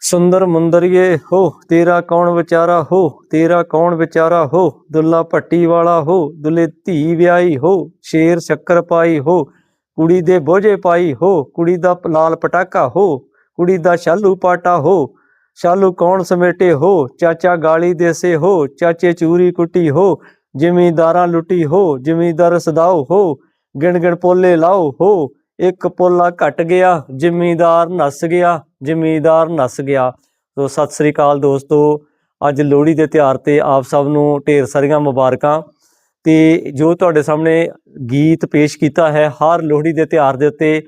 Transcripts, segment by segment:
ਸੁੰਦਰ ਮੁੰਦਰੀਏ ਹੋ, ਤੇਰਾ ਕੌਣ ਵਿਚਾਰਾ ਹੋ, ਤੇਰਾ ਕੌਣ ਵਿਚਾਰਾ ਹੋ, ਦੁੱਲਾ ਭੱਟੀ ਵਾਲਾ ਹੋ, ਦੁੱਲੇ ਧੀ ਵਿਆਹੀ ਹੋ, ਸ਼ੇਰ ਸ਼ੱਕਰ ਪਾਈ ਹੋ, ਕੁੜੀ ਦੇ ਬੋਝੇ ਪਾਈ ਹੋ, ਕੁੜੀ ਦਾ ਲਾਲ ਪਟਾਕਾ ਹੋ, ਕੁੜੀ ਦਾ ਸ਼ਾਲੂ ਪਾਟਾ ਹੋ ਸ਼ਾਲੂ ਕੌਣ ਸਮੇਟੇ ਹੋ, ਚਾਚਾ ਗਾਲੀ ਦੇਸੇ ਹੋ, ਚਾਚੇ ਚੂਰੀ ਕੁੱਟੀ ਹੋ, ਜ਼ਿਮੀਂਦਾਰਾਂ ਲੁੱਟੀ ਹੋ, ਜ਼ਿਮੀਂਦਾਰ ਸਦਾਓ ਹੋ ਗਿਣ ਗਿਣ ਪੋਲੇ ਲਾਓ ਹੋ ਇੱਕ ਪੋਲਾ ਘਟ ਗਿਆ, ਜ਼ਿਮੀਦਾਰ ਨੱਸ ਗਿਆ, ਜ਼ਿਮੀਂਦਾਰ ਨੱਸ ਗਿਆ। ਸੋ ਸਤਿ ਸ੍ਰੀ ਅਕਾਲ ਦੋਸਤੋ, ਅੱਜ ਲੋਹੜੀ ਦੇ ਤਿਉਹਾਰ ਤੇ ਆਪ ਸਭ ਨੂੰ ਢੇਰ ਸਾਰੀਆਂ ਮੁਬਾਰਕਾਂ। ਤੇ ਜੋ ਤੁਹਾਡੇ ਸਾਹਮਣੇ ਗੀਤ ਪੇਸ਼ ਕੀਤਾ ਹੈ, ਹਰ ਲੋਹੜੀ ਦੇ ਤਿਉਹਾਰ ਦੇ ਉੱਤੇ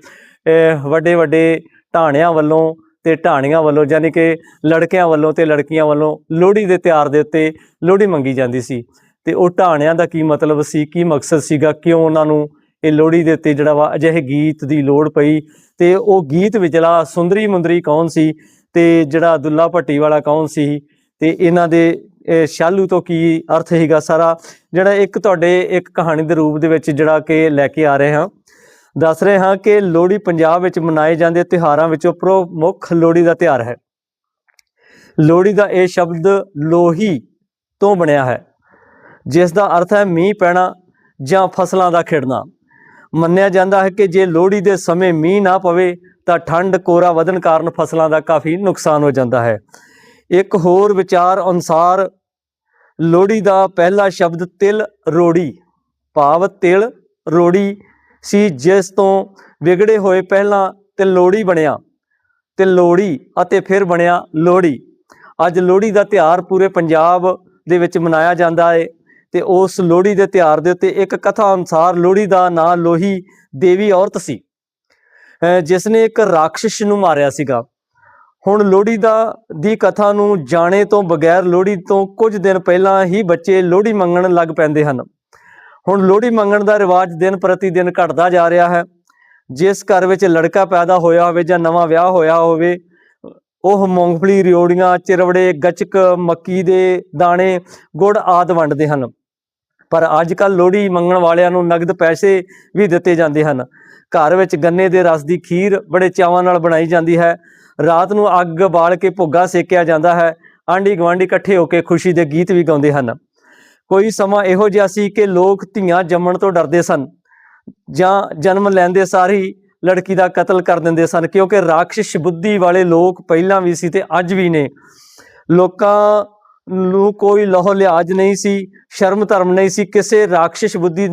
ਵੱਡੇ ਵੱਡੇ ਢਾਣਿਆਂ ਵੱਲੋਂ ਤੇ ਢਾਣੀਆਂ ਵੱਲੋਂ, ਯਾਨੀ ਕਿ ਲੜਕਿਆਂ ਵੱਲੋਂ ਤੇ ਲੜਕੀਆਂ ਵੱਲੋਂ ਲੋਹੜੀ ਦੇ ਤਿਉਹਾਰ ਦੇ ਉੱਤੇ ਲੋਹੜੀ ਮੰਗੀ ਜਾਂਦੀ ਸੀ। ਤੇ ਉਹ ਢਾਣਿਆਂ ਦਾ ਕੀ ਮਤਲਬ ਸੀ, ਕੀ ਮਕਸਦ ਸੀਗਾ, ਕਿਉਂ ਉਹਨਾਂ ਨੂੰ ਇਹ ਲੋਹੜੀ ਦੇ ਉੱਤੇ ਜਿਹੜਾ ਵਾ ਅਜਿਹੇ ਗੀਤ ਦੀ ਲੋੜ ਪਈ ਤੇ ਉਹ ਗੀਤ ਵਿਚਲਾ ਸੁੰਦਰੀ ਮੁੰਦਰੀ ਕੌਣ ਸੀ ਤੇ ਜਿਹੜਾ ਦੁੱਲਾ ਭੱਟੀ ਵਾਲਾ ਕੌਣ ਸੀ ਤੇ ਇਹਨਾਂ ਦੇ ਸ਼ਾਲੂ ਤੋਂ ਕੀ ਅਰਥ ਹੈਗਾ ਸਾਰਾ? ਜਿਹੜਾ ਇੱਕ ਤੁਹਾਡੇ ਇੱਕ ਕਹਾਣੀ ਦੇ ਰੂਪ ਦੇ ਵਿੱਚ ਜਿਹੜਾ ਕਿ ਲੈ ਕੇ ਆ ਰਹੇ ਹਾਂ। ਦੱਸ ਰਹੇ ਹਾਂ ਕਿ ਲੋਹੜੀ ਪੰਜਾਬ ਵਿੱਚ ਮਨਾਏ ਜਾਂਦੇ ਤਿਉਹਾਰਾਂ ਵਿੱਚੋਂ ਪ੍ਰਮੁੱਖ ਲੋਹੜੀ ਦਾ ਤਿਉਹਾਰ ਹੈ। ਲੋਹੜੀ ਦਾ ਇਹ ਸ਼ਬਦ ਲੋਹੀ ਤੋਂ ਬਣਿਆ ਹੈ, ਜਿਸ ਦਾ ਅਰਥ ਹੈ ਮੀਂਹ ਪੈਣਾ ਜਾਂ ਫਸਲਾਂ ਦਾ ਖਿੜਨਾ ਮੰਨਿਆ ਜਾਂਦਾ ਹੈ ਕਿ ਜੇ ਲੋਹੜੀ ਦੇ ਸਮੇਂ ਮੀਂਹ ਨਾ ਪਵੇ ਤਾਂ ਠੰਡ ਕੋਰਾ ਵਧਣ ਕਾਰਨ ਫਸਲਾਂ ਦਾ ਕਾਫੀ ਨੁਕਸਾਨ ਹੋ ਜਾਂਦਾ ਹੈ। ਇੱਕ ਹੋਰ ਵਿਚਾਰ ਅਨੁਸਾਰ ਲੋਹੜੀ ਦਾ ਪਹਿਲਾ ਸ਼ਬਦ ਤਿਲ ਰੋੜੀ, ਭਾਵ ਤਿਲ ਰੋੜੀ ਸੀ, ਜਿਸ ਤੋਂ ਵਿਗੜੇ ਹੋਏ ਪਹਿਲਾਂ ਤਿਲੋੜੀ ਬਣਿਆ ਤਿਲੋੜੀ ਅਤੇ ਫਿਰ ਬਣਿਆ ਲੋਹੜੀ। ਅੱਜ ਲੋਹੜੀ ਦਾ ਤਿਉਹਾਰ ਪੂਰੇ ਪੰਜਾਬ ਦੇ ਵਿੱਚ ਮਨਾਇਆ ਜਾਂਦਾ ਹੈ। ਤੇ ਉਸ ਲੋਹੜੀ ਦੇ ਤਿਉਹਾਰ ਦੇ ਉੱਤੇ ਇੱਕ ਕਥਾ ਅਨੁਸਾਰ ਲੋਹੜੀ ਦਾ ਨਾਂ ਲੋਹੀ ਦੇਵੀ ਔਰਤ ਸੀ। ਜਿਸ ਨੇ ਇੱਕ ਰਾਖਸ਼ ਨੂੰ ਮਾਰਿਆ ਸੀਗਾ। ਹੁਣ ਲੋਹੜੀ ਦਾ, ਦੀ ਕਥਾ ਨੂੰ ਜਾਣੇ ਤੋਂ ਬਗੈਰ ਲੋਹੜੀ ਤੋਂ ਕੁਝ ਦਿਨ ਪਹਿਲਾਂ ਹੀ ਬੱਚੇ ਲੋਹੜੀ ਮੰਗਣ ਲੱਗ ਪੈਂਦੇ ਹਨ। ਹੁਣ ਲੋਹੜੀ ਮੰਗਣ ਦਾ ਰਿਵਾਜ ਦਿਨ ਪ੍ਰਤੀ ਦਿਨ ਘਟਦਾ ਜਾ ਰਿਹਾ ਹੈ। ਜਿਸ ਘਰ ਵਿੱਚ ਲੜਕਾ ਪੈਦਾ ਹੋਇਆ ਹੋਵੇ ਜਾਂ ਨਵਾਂ ਵਿਆਹ ਹੋਇਆ ਹੋਵੇ, ਉਹ ਮੂੰਗਫਲੀ, ਰਿਓੜੀਆਂ, ਚਿਰਵੜੇ, ਗੱਚਕ, ਮੱਕੀ ਦੇ ਦਾਣੇ ਗੁੜ ਆਦ ਵੰਡਦੇ ਹਨ। ਪਰ ਅੱਜ ਕੱਲ ਲੋਹੜੀ ਮੰਗਣ ਵਾਲਿਆਂ ਨੂੰ ਨਗਦ ਪੈਸੇ ਵੀ ਦਿੱਤੇ ਜਾਂਦੇ ਹਨ। ਘਰ ਵਿੱਚ ਗੰਨੇ ਦੇ ਰਸ ਦੀ ਖੀਰ ਬੜੇ ਚਾਵਾਂ ਨਾਲ ਬਣਾਈ ਜਾਂਦੀ ਹੈ। ਰਾਤ ਨੂੰ ਅੱਗ ਬਾਲ ਕੇ ਭੁੱਗਾ ਸੇਕਿਆ ਜਾਂਦਾ ਹੈ। ਆਂਢੀ ਗੁਆਂਢੀ ਇਕੱਠੇ ਹੋ ਕੇ ਖੁਸ਼ੀ ਦੇ ਗੀਤ ਵੀ ਗਾਉਂਦੇ ਹਨ। ਕੋਈ ਸਮਾਂ ਇਹੋ ਜਿਹਾ ਸੀ ਕਿ ਲੋਕ ਧੀਆਂ ਜੰਮਣ ਤੋਂ ਡਰਦੇ ਸਨ ਜਾਂ ਜਨਮ ਲੈਂਦੇ ਸਾਰ ਹੀ ਲੜਕੀ ਦਾ ਕਤਲ ਕਰ ਦਿੰਦੇ ਸਨ, ਕਿਉਂਕਿ ਰਾਖਸ਼ ਬੁੱਧੀ ਵਾਲੇ ਲੋਕ ਪਹਿਲਾਂ ਵੀ ਸੀ ਤੇ ਅੱਜ ਵੀ ਨੇ। ਲੋਕਾਂ ਨੂੰ ਕੋਈ ਲਹੋ ਲਿਹਾਜ਼ ਨਹੀਂ ਸੀ ਸ਼ਰਮ ਧਰਮ ਨਹੀਂ ਸੀ ਕਿਸੇ ਰਾਖਸ਼ ਬੁੱਧੀ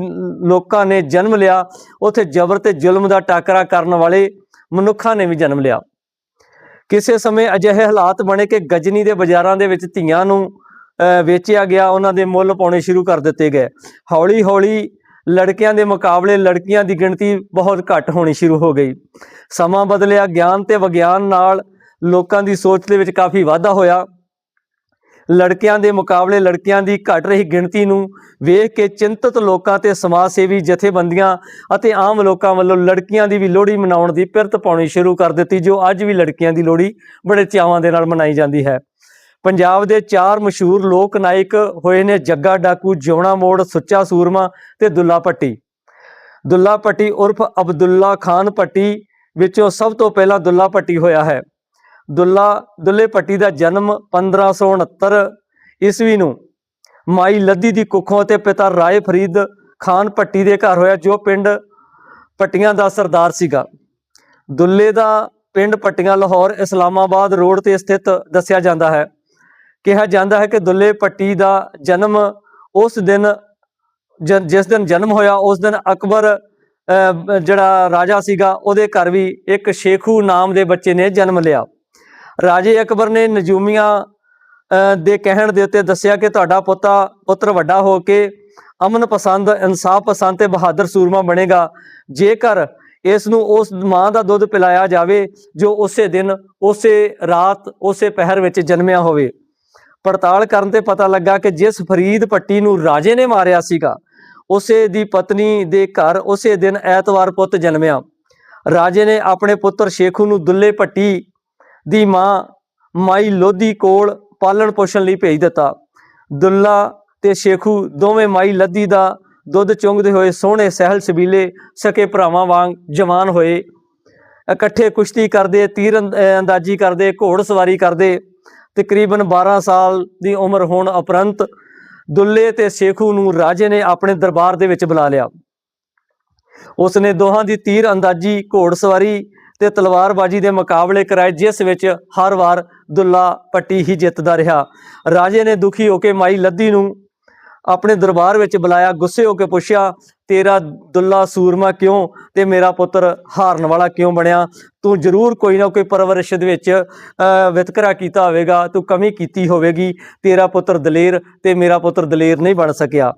ਲੋਕਾਂ ਨੇ ਜਨਮ ਲਿਆ ਉਥੇ ਜ਼ਬਰ ਤੇ ਜ਼ੁਲਮ ਦਾ ਟਾਕਰਾ ਕਰਨ ਵਾਲੇ ਮਨੁੱਖਾਂ ਨੇ ਵੀ ਜਨਮ ਲਿਆ। ਕਿਸੇ ਸਮੇਂ ਅਜਿਹੇ ਹਾਲਾਤ ਬਣੇ ਕਿ ਗਜਨੀ ਦੇ ਬਾਜ਼ਾਰਾਂ ਦੇ ਵਿੱਚ ਧੀਆਂ ਨੂੰ ਅਹ, ਵੇਚਿਆ ਗਿਆ ਉਹਨਾਂ ਦੇ ਮੁੱਲ ਪਾਉਣੇ ਸ਼ੁਰੂ ਕਰ ਦਿੱਤੇ ਗਏ। ਹੌਲੀ ਹੌਲੀ ਲੜਕਿਆਂ ਦੇ ਮੁਕਾਬਲੇ ਲੜਕੀਆਂ ਦੀ ਗਿਣਤੀ ਬਹੁਤ ਘੱਟ ਹੋਣੀ ਸ਼ੁਰੂ ਹੋ ਗਈ। ਸਮਾਂ ਬਦਲਿਆ ਗਿਆਨ ਤੇ ਵਿਗਿਆਨ ਨਾਲ ਲੋਕਾਂ ਦੀ ਸੋਚ ਦੇ ਵਿੱਚ ਕਾਫੀ ਵਾਧਾ ਹੋਇਆ। ਲੜਕਿਆਂ ਦੇ ਮੁਕਾਬਲੇ ਲੜਕੀਆਂ ਦੀ ਘਟ ਰਹੀ ਗਿਣਤੀ ਨੂੰ ਵੇਖ ਕੇ ਚਿੰਤਤ ਲੋਕਾਂ ਤੇ ਸਮਾਜ ਸੇਵੀ ਜਥੇਬੰਦੀਆਂ ਅਤੇ ਆਮ ਲੋਕਾਂ ਵੱਲੋਂ ਲੜਕੀਆਂ ਦੀ ਵੀ ਲੋਹੜੀ ਮਨਾਉਣ ਦੀ ਪਿਰਤ ਪਾਉਣੀ ਸ਼ੁਰੂ ਕਰ ਦਿੱਤੀ, ਜੋ ਅੱਜ ਵੀ ਲੜਕੀਆਂ ਦੀ ਲੋਹੜੀ ਬੜੇ ਚਾਵਾਂ ਦੇ ਨਾਲ ਮਨਾਈ ਜਾਂਦੀ ਹੈ। ਪੰਜਾਬ ਦੇ ਚਾਰ ਮਸ਼ਹੂਰ ਲੋਕ ਨਾਇਕ ਹੋਏ ਨੇ ਜੱਗਾ ਡਾਕੂ ਜਿਉਣਾ ਮੋੜ, ਸੁੱਚਾ ਸੂਰਮਾ ਤੇ ਦੁੱਲਾ ਭੱਟੀ ਦੁੱਲਾ ਭੱਟੀ ਉਰਫ ਅਬਦੁੱਲਾ ਖਾਨ ਭੱਟੀ ਵਿੱਚੋਂ ਸਭ ਤੋਂ ਪਹਿਲਾਂ ਦੁੱਲਾ ਭੱਟੀ ਹੋਇਆ ਹੈ। ਦੁੱਲਾ ਦੁੱਲੇ ਭੱਟੀ ਦਾ ਜਨਮ 1569 ਈਸਵੀ ਨੂੰ ਮਾਈ ਲੱਦੀ ਦੀ ਕੁੱਖੋਂ ਤੇ ਪਿਤਾ ਰਾਏ ਫਰੀਦ ਖਾਨ ਭੱਟੀ ਦੇ ਘਰ ਹੋਇਆ ਜੋ ਪਿੰਡ ਭੱਟੀਆਂ ਦਾ ਸਰਦਾਰ ਸੀਗਾ। ਦੁੱਲੇ ਦਾ ਪਿੰਡ ਭੱਟੀਆਂ ਲਾਹੌਰ ਇਸਲਾਮਾਬਾਦ ਰੋਡ ਤੇ ਸਥਿਤ ਦੱਸਿਆ ਜਾਂਦਾ ਹੈ। ਕਿਹਾ ਜਾਂਦਾ ਹੈ ਕਿ ਦੁੱਲੇ ਭੱਟੀ ਦਾ ਜਨਮ ਉਸ ਦਿਨ ਜ- ਜਿਸ ਦਿਨ ਜਨਮ ਹੋਇਆ ਉਸ ਦਿਨ ਅਕਬਰ ਅਹ, ਜਿਹੜਾ ਰਾਜਾ ਸੀਗਾ ਉਹਦੇ ਘਰ ਵੀ ਇੱਕ ਸ਼ੇਖੂ ਨਾਮ ਦੇ ਬੱਚੇ ਨੇ ਜਨਮ ਲਿਆ। ਰਾਜੇ ਅਕਬਰ ਨੇ ਨਜੂਮੀਆਂ ਅਹ, ਦੇ ਕਹਿਣ ਦੇ ਉੱਤੇ ਦੱਸਿਆ ਕਿ ਤੁਹਾਡਾ ਪੁੱਤਾ ਪੁੱਤਰ ਵੱਡਾ ਹੋ ਕੇ ਅਮਨ ਪਸੰਦ ਇਨਸਾਫ ਪਸੰਦ ਤੇ ਬਹਾਦਰ ਸੂਰਮਾ ਬਣੇਗਾ। ਜੇਕਰ ਇਸ ਨੂੰ ਉਸ ਮਾਂ ਦਾ ਦੁੱਧ ਪਿਲਾਇਆ ਜਾਵੇ ਜੋ ਉਸੇ ਦਿਨ ਉਸੇ ਰਾਤ ਉਸੇ ਪਹਿਰ ਵਿੱਚ ਜਨਮਿਆ ਹੋਵੇ। ਪੜਤਾਲ ਕਰਨ ਤੇ ਪਤਾ ਲੱਗਾ ਕਿ ਜਿਸ ਫਰੀਦ ਪੱਟੀ ਨੂੰ ਰਾਜੇ ਨੇ ਮਾਰਿਆ ਸੀਗਾ ਉਸੇ ਦੀ ਪਤਨੀ ਦੇ ਘਰ ਉਸੇ ਦਿਨ ਐਤਵਾਰ ਪੁੱਤ ਜਨਮਿਆ। ਰਾਜੇ ਨੇ ਆਪਣੇ ਪੁੱਤਰ ਸ਼ੇਖੂ ਨੂੰ ਦੁੱਲੇ ਭੱਟੀ ਦੀ ਮਾਂ ਮਾਈ ਲੋਧੀ ਕੋਲ ਪਾਲਣ ਪੋਸ਼ਣ ਲਈ ਭੇਜ ਦਿੱਤਾ। ਦੁੱਲਾ ਤੇ ਸ਼ੇਖੂ ਦੋਵੇਂ ਮਾਈ ਲੱਦੀ ਦਾ ਦੁੱਧ ਚੁੰਗਦੇ ਹੋਏ ਸੋਹਣੇ ਸਹਿਲ ਸਬੀਲੇ ਸਕੇ ਭਰਾਵਾਂ ਵਾਂਗ ਜਵਾਨ ਹੋਏ। ਇਕੱਠੇ ਕੁਸ਼ਤੀ ਕਰਦੇ ਤੀਰ ਅੰਦ- ਅੰਦਾਜ਼ੀ ਕਰਦੇ, ਘੋੜ ਸਵਾਰੀ ਕਰਦੇ। ਤਕਰੀਬਨ 12 ਸਾਲ ਦੀ ਉਮਰ ਹੋਣ ਉਪਰੰਤ ਦੁੱਲੇ ਤੇ ਸ਼ੇਖੂ ਨੂੰ ਰਾਜੇ ਨੇ ਆਪਣੇ ਦਰਬਾਰ ਦੇ ਵਿੱਚ ਬੁਲਾ ਲਿਆ। ਉਸ ਨੇ ਦੋਹਾਂ ਦੀ ਤੀਰ ਅੰਦਾਜ਼ੀ ਘੋੜ ਸਵਾਰੀ ਤੇ ਤਲਵਾਰਬਾਜ਼ੀ ਦੇ ਮੁਕਾਬਲੇ ਕਰਾਏ ਜਿਸ ਵਿੱਚ ਹਰ ਵਾਰ ਦੁੱਲਾ ਪੱਟੀ ਹੀ ਜਿੱਤਦਾ ਰਿਹਾ। ਰਾਜੇ ਨੇ ਦੁਖੀ ਹੋ ਕੇ ਮਾਈ ਲੱਦੀ ਨੂੰ ਆਪਣੇ ਦਰਬਾਰ ਵਿੱਚ ਬੁਲਾਇਆ ਗੁੱਸੇ ਹੋ ਕੇ ਪੁੱਛਿਆ ਤੇਰਾ ਦੁੱਲਾ ਸੂਰਮਾ ਕਿਉਂ ਤੇ ਮੇਰਾ ਪੁੱਤਰ ਹਾਰਨ ਵਾਲਾ ਕਿਉਂ ਬਣਿਆ? ਤੂੰ ਜ਼ਰੂਰ ਕੋਈ ਨਾ ਕੋਈ ਪਰਵਰਿਸ਼ ਦੇ ਵਿੱਚ ਅਹ, ਵਿਤਕਰਾ ਕੀਤਾ ਹੋਵੇਗਾ ਤੂੰ ਕਮੀ ਕੀਤੀ ਹੋਵੇਗੀ ਤੇਰਾ ਪੁੱਤਰ ਦਲੇਰ ਤੇ ਮੇਰਾ ਪੁੱਤਰ ਦਲੇਰ ਨਹੀਂ ਬਣ ਸਕਿਆ।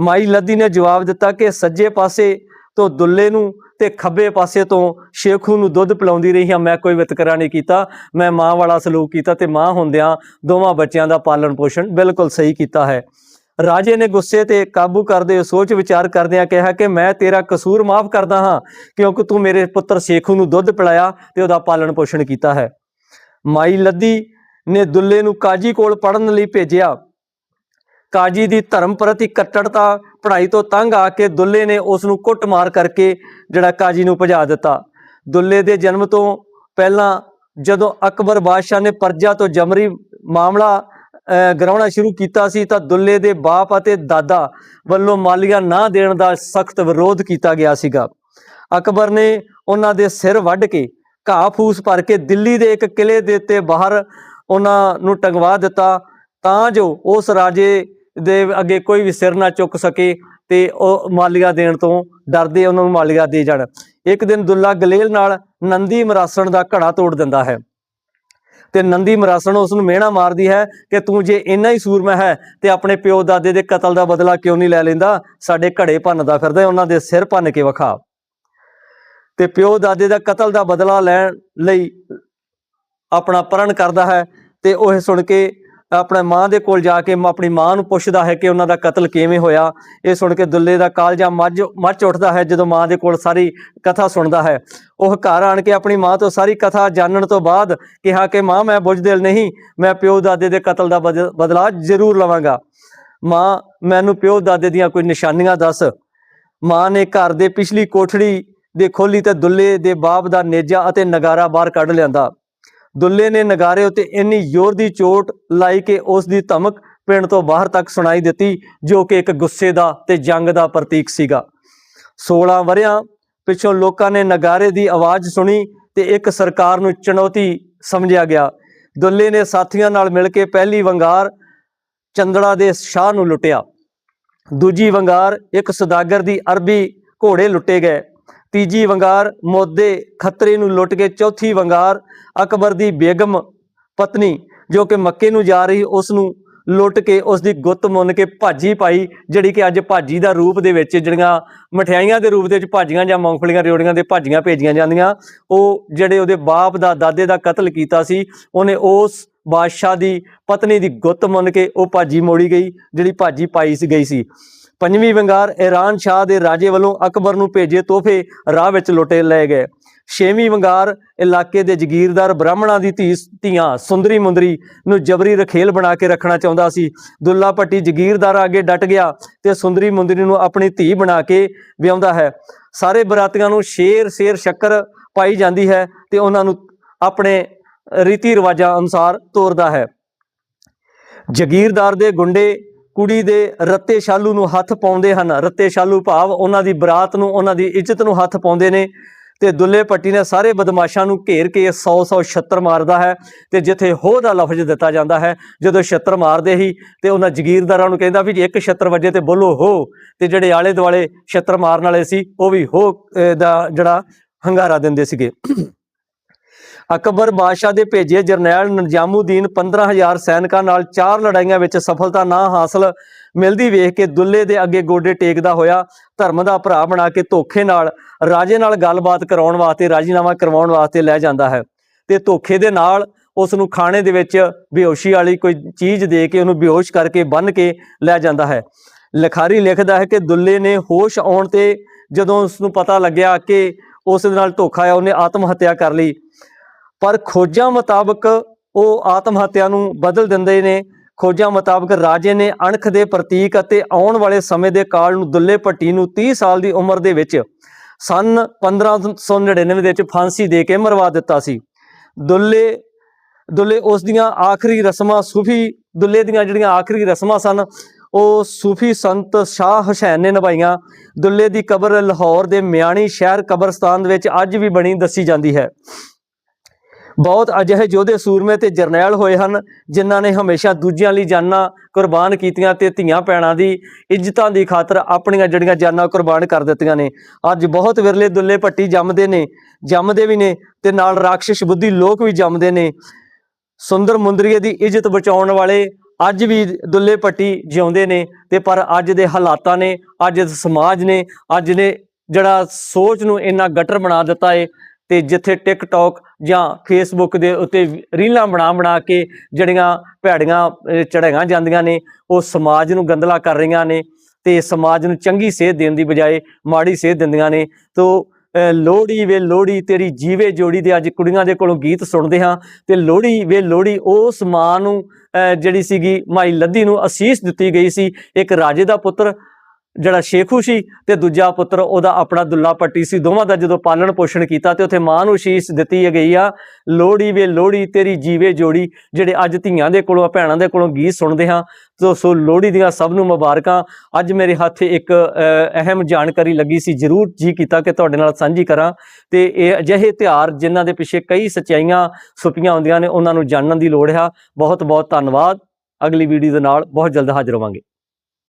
ਮਾਈ ਲੱਦੀ ਨੇ ਜਵਾਬ ਦਿੱਤਾ ਕਿ ਸੱਜੇ ਪਾਸੇ ਤੋਂ ਦੁੱਲੇ ਨੂੰ ਤੇ ਖੱਬੇ ਪਾਸੇ ਤੋਂ ਸ਼ੇਖੂ ਨੂੰ ਦੁੱਧ ਪਿਲਾਉਂਦੀ ਰਹੀ ਹਾਂ। ਮੈਂ ਕੋਈ ਵਿਤਕਰਾ ਨਹੀਂ ਕੀਤਾ। ਮੈਂ ਮਾਂ ਵਾਲਾ ਸਲੂਕ ਕੀਤਾ ਤੇ ਮਾਂ ਹੁੰਦਿਆਂ ਦੋਵਾਂ ਬੱਚਿਆਂ ਦਾ ਪਾਲਣ ਪੋਸ਼ਣ ਬਿਲਕੁਲ ਸਹੀ ਕੀਤਾ ਹੈ। ਰਾਜੇ ਨੇ ਗੁੱਸੇ ਤੇ ਕਾਬੂ ਕਰਦੇ ਸੋਚ ਵਿਚਾਰ ਕਰਦਿਆਂ ਕਿਹਾ ਕਿ ਮੈਂ ਤੇਰਾ ਕਸੂਰ ਮਾਫ ਕਰਦਾ ਹਾਂ, ਕਿਉਂਕਿ ਤੂੰ ਮੇਰੇ ਪੁੱਤਰ ਸ਼ੇਖੂ ਨੂੰ ਦੁੱਧ ਪਿਲਾਇਆ ਤੇ ਉਹਦਾ ਪਾਲਣ ਪੋਸ਼ਣ ਕੀਤਾ ਹੈ। ਮਾਈ ਲੱਦੀ ਨੇ ਦੁੱਲੇ ਨੂੰ ਕਾਜੀ ਕੋਲ ਪੜਨ ਲਈ ਭੇਜਿਆ। ਕਾਜੀ ਦੀ ਧਰਮ ਪ੍ਰਤੀ ਕੱਟੜਤਾ ਪੜ੍ਹਾਈ ਤੋਂ ਤੰਗ ਆ ਕੇ ਦੁੱਲੇ ਨੇ ਉਸ ਨੂੰ ਕੁੱਟਮਾਰ ਕਰਕੇ ਜਿਹੜਾ ਕਾਜੀ ਨੂੰ ਭਜਾ ਦਿੱਤਾ। ਦੁੱਲੇ ਦੇ ਜਨਮ ਤੋਂ ਪਹਿਲਾਂ ਜਦੋਂ ਅਕਬਰ ਬਾਦਸ਼ਾਹ ਨੇ ਪਰਜਾ ਤੋਂ ਜਮਰੀ ਮਾਮਲਾ ਗਰਾਉਣਾ ਸ਼ੁਰੂ ਕੀਤਾ ਸੀ ਤਾਂ ਦੁੱਲੇ ਦੇ ਬਾਪ ਅਤੇ ਦਾਦਾ ਵੱਲੋਂ ਮਾਲੀਆ ਨਾ ਦੇਣ ਦਾ ਸਖਤ ਵਿਰੋਧ ਕੀਤਾ ਗਿਆ ਸੀਗਾ। ਅਕਬਰ ਨੇ ਉਹਨਾਂ ਦੇ ਸਿਰ ਵੱਢ ਕੇ ਘਾਹ ਫੂਸ ਭਰ ਕੇ ਦਿੱਲੀ ਦੇ ਇੱਕ ਕਿਲੇ ਦੇ ਉੱਤੇ ਬਾਹਰ ਉਹਨਾਂ ਨੂੰ ਟੰਗਵਾ ਦਿੱਤਾ ਤਾਂ ਜੋ ਉਸ ਰਾਜੇ ਦੇ ਅੱਗੇ ਕੋਈ ਵੀ ਸਿਰ ਨਾ ਚੁੱਕ ਸਕੇ ਤੇ ਉਹ ਮਾਲੀਆ ਦੇਣ ਤੋਂ ਡਰਦੇ ਉਹਨਾਂ ਨੂੰ ਮਾਲੀਆ ਦੇ ਜਾਣ। ਇੱਕ ਦਿਨ ਦੁੱਲਾ ਗਲੇਲ ਨਾਲ ਨੰਦੀ ਮਰਾਸਣ ਦਾ ਘੜਾ ਤੋੜ ਦਿੰਦਾ ਹੈ। ਤੇ ਨੰਦੀ ਮਰਾਸਣ ਉਸ ਨੂੰ ਮਿਹਣਾ ਮਾਰਦੀ ਹੈ ਕਿ ਤੂੰ ਜੇ ਇੰਨਾ ਹੀ ਸੂਰਮਾ ਹੈ ਤੇ ਆਪਣੇ ਪਿਓ ਦਾਦੇ ਦੇ ਕਤਲ ਦਾ ਬਦਲਾ ਕਿਉਂ ਨਹੀਂ ਲੈ ਲੈਂਦਾ? ਸਾਡੇ ਘੜੇ ਭੰਨਦਾ ਫਿਰਦਾ ਉਹਨਾਂ ਦੇ ਸਿਰ ਭੰਨ ਕੇ ਵਿਖਾ। ਤੇ ਪਿਓ ਦਾਦੇ ਦਾ ਕਤਲ ਦਾ ਬਦਲਾ ਲੈਣ ਲਈ ਆਪਣਾ ਪ੍ਰਣ ਕਰਦਾ ਹੈ ਤੇ ਉਹ ਸੁਣ ਕੇ ਆਪਣੇ ਮਾਂ ਦੇ ਕੋਲ ਜਾ ਕੇ ਆਪਣੀ ਮਾਂ ਨੂੰ ਪੁੱਛਦਾ ਹੈ ਕਿ ਉਹਨਾਂ ਦਾ ਕਤਲ ਕਿਵੇਂ ਹੋਇਆ। ਇਹ ਸੁਣ ਕੇ ਦੁੱਲੇ ਦਾ ਕਾਲਜਾ ਮੱਝ ਮੱਚ ਉੱਠਦਾ ਹੈ ਜਦੋਂ ਮਾਂ ਦੇ ਕੋਲ ਸਾਰੀ ਕਥਾ ਸੁਣਦਾ ਹੈ। ਉਹ ਘਰ ਆਣ ਕੇ ਆਪਣੀ ਮਾਂ ਤੋਂ ਸਾਰੀ ਕਥਾ ਜਾਣਨ ਤੋਂ ਬਾਅਦ ਕਿਹਾ ਕਿ, ਮਾਂ, ਮੈਂ ਬੁਝਦਿਲ ਨਹੀਂ, ਮੈਂ ਪਿਓ ਦਾਦੇ ਦੇ ਕਤਲ ਦਾ ਬਦ- ਬਦਲਾ ਜ਼ਰੂਰ ਲਵਾਂਗਾ। ਮਾਂ, ਮੈਨੂੰ ਪਿਓ ਦਾਦੇ ਦੀਆਂ ਕੋਈ ਨਿਸ਼ਾਨੀਆਂ ਦੱਸ। ਮਾਂ ਨੇ ਘਰ ਦੇ ਪਿਛਲੀ ਕੋਠੜੀ ਦੇ ਖੋਲੀ ਤੇ ਦੁੱਲੇ ਦੇ ਬਾਪ ਦਾ ਨੇਜਾ ਅਤੇ ਨਗਾਰਾ ਬਾਹਰ ਕੱਢ ਲਿਆਂਦਾ। ਦੁੱਲੇ ਨੇ ਨਗਾਰੇ ਉੱਤੇ ਇੰਨੀ ਜ਼ੋਰ ਦੀ ਚੋਟ ਲਾਈ ਕਿ ਉਸ ਦੀ ਧਮਕ ਪਿੰਡ ਤੋਂ ਬਾਹਰ ਤੱਕ ਸੁਣਾਈ ਦਿੱਤੀ, ਜੋ ਕਿ ਇੱਕ ਗੁੱਸੇ ਦਾ ਤੇ ਜੰਗ ਦਾ ਪ੍ਰਤੀਕ ਸੀਗਾ। 16 ਵਰਿਆਂ ਪਿੱਛੋਂ ਲੋਕਾਂ ਨੇ ਨਗਾਰੇ ਦੀ ਆਵਾਜ਼ ਸੁਣੀ ਤੇ ਇੱਕ ਸਰਕਾਰ ਨੂੰ ਚੁਣੌਤੀ ਸਮਝਿਆ ਗਿਆ। ਦੁੱਲੇ ਨੇ ਸਾਥੀਆਂ ਨਾਲ ਮਿਲ ਕੇ ਪਹਿਲੀ ਵੰਗਾਰ ਚੰਦੜਾ ਦੇ ਸ਼ਾਹ ਨੂੰ ਲੁੱਟਿਆ। ਦੂਜੀ ਵੰਗਾਰ ਇੱਕ ਸੁਦਾਗਰ ਦੀ ਅਰਬੀ ਘੋੜੇ ਲੁੱਟੇ ਗਏ। ਤੀਜੀ ਵੰਗਾਰ ਮੋਦੇ ਖੱਤਰੀ ਨੂੰ ਲੁੱਟ ਕੇ ਚੌਥੀ ਵੰਗਾਰ ਅਕਬਰ ਦੀ ਬੇਗਮ ਪਤਨੀ ਜੋ ਕਿ ਮੱਕੇ ਨੂੰ ਜਾ ਰਹੀ ਉਸ ਨੂੰ ਲੁੱਟ ਕੇ ਉਸ ਦੀ ਗੁੱਤ ਮੁੰਨ ਕੇ ਭਾਜੀ ਪਾਈ, ਜਿਹੜੀ ਕਿ ਅੱਜ ਭਾਜੀ ਦਾ ਰੂਪ ਦੇ ਵਿੱਚ ਜਿਹੜੀਆਂ ਮਠਿਆਈਆਂ ਦੇ ਰੂਪ ਦੇ ਵਿੱਚ ਭਾਜੀਆਂ ਜਾਂ ਮੂੰਗਫਲੀਆਂ ਰਿਓੜੀਆਂ ਦੇ ਭਾਜੀਆਂ ਭੇਜੀਆਂ ਜਾਂਦੀਆਂ, ਉਹ ਜਿਹੜੇ ਉਹਦੇ ਬਾਪ ਦਾ, ਦਾਦੇ ਦਾ ਕਤਲ ਕੀਤਾ ਸੀ, ਉਹਨੇ ਉਸ ਬਾਦਸ਼ਾਹ ਦੀ ਪਤਨੀ ਦੀ ਗੁੱਤ ਮੁੰਨ ਕੇ ਉਹ ਭਾਜੀ ਮੋੜੀ ਗਈ, ਜਿਹੜੀ ਭਾਜੀ ਪਾਈ ਸੀ, ਗਈ ਸੀ। ਪੰਜਵੀਂ ਵੰਗਾਰ ਈਰਾਨ ਸ਼ਾਹ ਦੇ ਰਾਜੇ ਵੱਲੋਂ ਅਕਬਰ ਨੂੰ ਭੇਜੇ ਤੋਹਫੇ, ਰਾਹ ਵਿੱਚ ਲੁੱਟੇ ਲਏ ਗਏ। ਛੇਵੀਂ ਵੰਗਾਰ ਇਲਾਕੇ ਦੇ ਜਗੀਰਦਾਰ ਬ੍ਰਾਹਮਣਾਂ ਦੀ ਧੀ, ਧੀਆਂ ਸੁੰਦਰੀ ਮੁੰਦਰੀ ਨੂੰ ਜਬਰੀ ਰਖੇਲ ਬਣਾ ਕੇ ਰੱਖਣਾ ਚਾਹੁੰਦਾ ਸੀ। ਦੁੱਲਾ ਭੱਟੀ ਜਗੀਰਦਾਰ ਅੱਗੇ ਡਟ ਗਿਆ ਤੇ ਸੁੰਦਰੀ ਮੁੰਦਰੀ ਨੂੰ ਆਪਣੀ ਧੀ ਬਣਾ ਕੇ ਵਿਆਹੁੰਦਾ ਹੈ। ਸਾਰੇ ਬਰਾਤੀਆਂ ਨੂੰ ਸ਼ੇਰ ਸ਼ੇਰ ਸ਼ੱਕਰ ਪਾਈ ਜਾਂਦੀ ਹੈ ਤੇ ਉਹਨਾਂ ਨੂੰ ਆਪਣੇ ਰੀਤੀ ਰਿਵਾਜਾਂ ਅਨੁਸਾਰ ਤੋਰਦਾ ਹੈ। ਜਗੀਰਦਾਰ ਦੇ ਗੁੰਡੇ ਕੁੜੀ ਦੇ ਰੱਤੇ ਸ਼ਾਲੂ ਨੂੰ ਹੱਥ ਪਾਉਂਦੇ ਹਨ। ਰੱਤੇ ਸ਼ਾਲੂ ਭਾਵ ਉਹਨਾਂ ਦੀ ਬਰਾਤ ਨੂੰ, ਉਹਨਾਂ ਦੀ ਇੱਜ਼ਤ ਨੂੰ ਹੱਥ ਪਾਉਂਦੇ ਨੇ ਤੇ ਦੁੱਲੇ ਪੱਟੀ ਨੇ ਸਾਰੇ ਬਦਮਾਸ਼ਾਂ ਨੂੰ ਘੇਰ ਕੇ 100 100 ਛੱਤਰ ਮਾਰਦਾ ਹੈ ਤੇ ਜਿੱਥੇ ਹੋ ਦਾ ਲਫ਼ਜ਼ ਦਿੱਤਾ ਜਾਂਦਾ ਹੈ, ਜਦੋਂ ਛੱਤਰ ਮਾਰਦੇ ਹੀ ਤੇ ਉਹਨਾਂ ਜਗੀਰਦਾਰਾਂ ਨੂੰ ਕਹਿੰਦਾ ਵੀ ਜੇ ਇੱਕ ਛੱਤਰ ਵੱਜੇ ਤੇ ਬੋਲੋ ਹੋ ਤੇ ਜਿਹੜੇ ਆਲੇ ਦੁਆਲੇ ਛੱਤਰ ਮਾਰਨ ਵਾਲੇ ਸੀ, ਉਹ ਵੀ ਹੋ ਦਾ ਜਿਹੜਾ ਹੰਗਾਰਾ ਦਿੰਦੇ ਸੀਗੇ। ਅਕਬਰ ਬਾਦਸ਼ਾਹ ਦੇ ਭੇਜੇ ਜਰਨੈਲ ਨਜਾਮੂਦੀਨ 15000 ਸੈਨਿਕਾਂ ਨਾਲ ਚਾਰ ਲੜਾਈਆਂ ਵਿੱਚ ਸਫਲਤਾ ਨਾ ਹਾਸਲ ਮਿਲਦੀ ਵੇਖ ਕੇ ਦੁੱਲੇ ਦੇ ਅੱਗੇ ਗੋਡੇ ਟੇਕਦਾ ਹੋਇਆ ਧਰਮ ਦਾ ਭਰਾ ਬਣਾ ਕੇ ਧੋਖੇ ਨਾਲ ਰਾਜੇ ਨਾਲ ਗੱਲਬਾਤ ਕਰਾਉਣ ਵਾਸਤੇ, ਰਾਜੀਨਾਮਾ ਕਰਵਾਉਣ ਵਾਸਤੇ ਲੈ ਜਾਂਦਾ ਹੈ। ਤੇ ਧੋਖੇ ਦੇ ਨਾਲ ਉਸ ਨੂੰ ਖਾਣੇ ਦੇ ਵਿੱਚ ਬੇਹੋਸ਼ੀ ਵਾਲੀ ਕੋਈ ਚੀਜ਼ ਦੇ ਕੇ ਉਹਨੂੰ ਬੇਹੋਸ਼ ਕਰਕੇ ਬੰਨ ਕੇ ਲੈ ਜਾਂਦਾ ਹੈ। ਲਿਖਾਰੀ ਲਿਖਦਾ ਹੈ ਕਿ ਦੁੱਲੇ ਨੇ ਹੋਸ਼ ਆਉਣ ਤੇ ਜਦੋਂ ਉਸ ਨੂੰ ਪਤਾ ਲੱਗਿਆ ਕਿ ਉਸ ਦੇ ਨਾਲ ਧੋਖਾ ਹੈ ਉਹਨੇ ਆਤਮ ਹੱਤਿਆ ਕਰ ਲਈ। ਪਰ ਖੋਜਾਂ ਮੁਤਾਬਕ ਉਹ ਆਤਮ ਹੱਤਿਆ ਨੂੰ ਬਦਲ ਦਿੰਦੇ ਨੇ। ਖੋਜਾਂ ਮੁਤਾਬਕ ਰਾਜੇ ਨੇ ਅਣਖ ਦੇ ਪ੍ਰਤੀਕ ਅਤੇ ਆਉਣ ਵਾਲੇ ਸਮੇਂ ਦੇ ਕਾਲ ਨੂੰ ਦੁੱਲੇ ਭੱਟੀ ਨੂੰ 30 ਸਾਲ ਦੀ ਉਮਰ ਦੇ ਵਿੱਚ ਸਨ 1599 ਦੇ ਵਿੱਚ ਫਾਂਸੀ ਦੇ ਕੇ ਮਰਵਾ ਦਿੱਤਾ ਸੀ। ਦੁੱਲੇ ਦੁੱਲੇ ਉਸ ਦੀਆਂ ਆਖਰੀ ਰਸਮਾਂ ਸੂਫੀ, ਦੁੱਲੇ ਦੀਆਂ ਜਿਹੜੀਆਂ ਆਖਰੀ ਰਸਮਾਂ ਸਨ, ਉਹ ਸੂਫੀ ਸੰਤ ਸ਼ਾਹ ਹੁਸੈਨ ਨੇ ਨਿਭਾਈਆਂ। ਦੁੱਲੇ ਦੀ ਕਬਰ ਲਾਹੌਰ ਦੇ ਮਿਆਣੀ ਸ਼ਹਿਰ ਕਬਰਸਤਾਨ ਦੇ ਵਿੱਚ ਅੱਜ ਵੀ ਬਣੀ ਦੱਸੀ ਜਾਂਦੀ ਹੈ। ਬਹੁਤ ਅਜਿਹੇ ਯੋਧੇ ਸੂਰਮੇ ਤੇ ਜਰਨੈਲ ਹੋਏ ਹਨ, ਜਿਨ੍ਹਾਂ ਨੇ ਹਮੇਸ਼ਾ ਦੂਜਿਆਂ ਲਈ ਜਾਨਾਂ ਕੁਰਬਾਨ ਕੀਤੀਆਂ ਤੇ ਧੀਆਂ ਭੈਣਾਂ ਦੀ ਇੱਜ਼ਤਾਂ ਦੀ ਖਾਤਰ ਆਪਣੀਆਂ ਜਿਹੜੀਆਂ ਜਾਨਾਂ ਕੁਰਬਾਨ ਕਰ ਦਿੱਤੀਆਂ ਨੇ। ਅੱਜ ਬਹੁਤ ਵਿਰਲੇ ਦੁੱਲੇ ਭੱਟੀ ਜੰਮਦੇ ਨੇ, ਜੰਮਦੇ ਵੀ ਨੇ ਤੇ ਨਾਲ ਰਾਖਸ਼ ਬੁੱਧੀ ਲੋਕ ਵੀ ਜੰਮਦੇ ਨੇ। ਸੁੰਦਰ ਮੁੰਦਰੀਏ ਦੀ ਇੱਜ਼ਤ ਬਚਾਉਣ ਵਾਲੇ ਅੱਜ ਵੀ ਦੁੱਲੇ ਪੱਟੀ ਜਿਉਂਦੇ ਨੇ ਤੇ ਪਰ ਅੱਜ ਦੇ ਹਾਲਾਤਾਂ ਨੇ, ਅੱਜ ਦੇ ਸਮਾਜ ਨੇ, ਅੱਜ ਨੇ ਜਿਹੜਾ ਸੋਚ ਨੂੰ ਇੰਨਾ ਗਟਰ ਬਣਾ ਦਿੱਤਾ ਏ ਤੇ ਜਿੱਥੇ ਟਿਕਟੌਕ ਜਾਂ ਫੇਸਬੁੱਕ ਦੇ ਉੱਤੇ ਰੀਲਾਂ ਬਣਾ ਬਣਾ ਕੇ ਜਿਹੜੀਆਂ ਭੈੜੀਆਂ ਅਹ, ਚੜਾਈਆਂ ਜਾਂਦੀਆਂ ਨੇ ਉਹ ਸਮਾਜ ਨੂੰ ਗੰਦਲਾ ਕਰ ਰਹੀਆਂ ਨੇ ਤੇ ਸਮਾਜ ਨੂੰ ਚੰਗੀ ਸੇਧ ਦੇਣ ਦੀ ਬਜਾਏ ਮਾੜੀ ਸੇਧ ਦਿੰਦੀਆਂ ਨੇ। ਤੋ ਅਹ, ਲੋਹੜੀ ਵੇ ਲੋਹੜੀ ਤੇਰੀ ਜੀਵੇ ਜੋੜੀ ਦੇ ਅੱਜ ਕੁੜੀਆਂ ਦੇ ਕੋਲੋਂ ਗੀਤ ਸੁਣਦੇ ਹਾਂ ਤੇ ਲੋਹੜੀ ਵੇ ਲੋਹੜੀ ਉਸ ਮਾਂ ਨੂੰ ਜਿਹੜੀ ਸੀਗੀ ਮਾਈ ਲੱਦੀ ਨੂੰ ਅਸੀਸ ਦਿੱਤੀ ਗਈ ਸੀ ਇੱਕ ਰਾਜੇ ਦਾ ਪੁੱਤਰ ਜਿਹੜਾ ਸ਼ੇਖੂ ਸੀ ਤੇ ਦੂਜਾ ਪੁੱਤਰ ਉਹਦਾ ਆਪਣਾ ਦੁੱਲਾ ਪੱਟੀ ਸੀ। ਦੋਵਾਂ ਦਾ ਜਦੋਂ ਪਾਲਣ ਪੋਸ਼ਣ ਕੀਤਾ ਤੇ ਉੱਥੇ ਮਾਂ ਨੂੰ ਸ਼ੀਸ਼ ਦਿੱਤੀ ਗਈ ਆ, ਲੋਹੜੀ ਵੇ ਲੋਹੜੀ, ਤੇਰੀ ਜੀਵੇ ਜੋੜੀ, ਜਿਹੜੇ ਅੱਜ ਧੀਆਂ ਦੇ ਕੋਲੋਂ, ਭੈਣਾਂ ਦੇ ਕੋਲੋਂ ਗੀਤ ਸੁਣਦੇ ਹਾਂ, ਤੋ ਸੋ ਲੋਹੜੀ ਦੀਆਂ ਸਭ ਨੂੰ ਮੁਬਾਰਕਾਂ। ਅੱਜ ਮੇਰੇ ਹੱਥ ਇੱਕ ਅਹਿਮ ਜਾਣਕਾਰੀ ਲੱਗੀ ਸੀ, ਜਰੂਰ ਜੀ ਕੀਤਾ ਕਿ ਤੁਹਾਡੇ ਨਾਲ ਸਾਂਝੀ ਕਰਾਂ। ਤੇ ਇਹ ਅਜਿਹੇ ਤਿਉਹਾਰ ਜਿਨ੍ਹਾਂ ਦੇ ਪਿੱਛੇ ਕਈ ਸੱਚਾਈਆਂ ਸੁਪੀਆਂ ਹੁੰਦੀਆਂ ਨੇ, ਉਹਨਾਂ ਨੂੰ ਜਾਣਨ ਦੀ ਲੋੜ ਹੈ। ਬਹੁਤ ਬਹੁਤ ਧੰਨਵਾਦ। ਅਗਲੀ ਵੀਡੀਓ ਦੇ ਨਾਲ ਬਹੁਤ ਜਲਦ ਹਾਜ਼ਰ ਹੋਵਾਂਗੇ।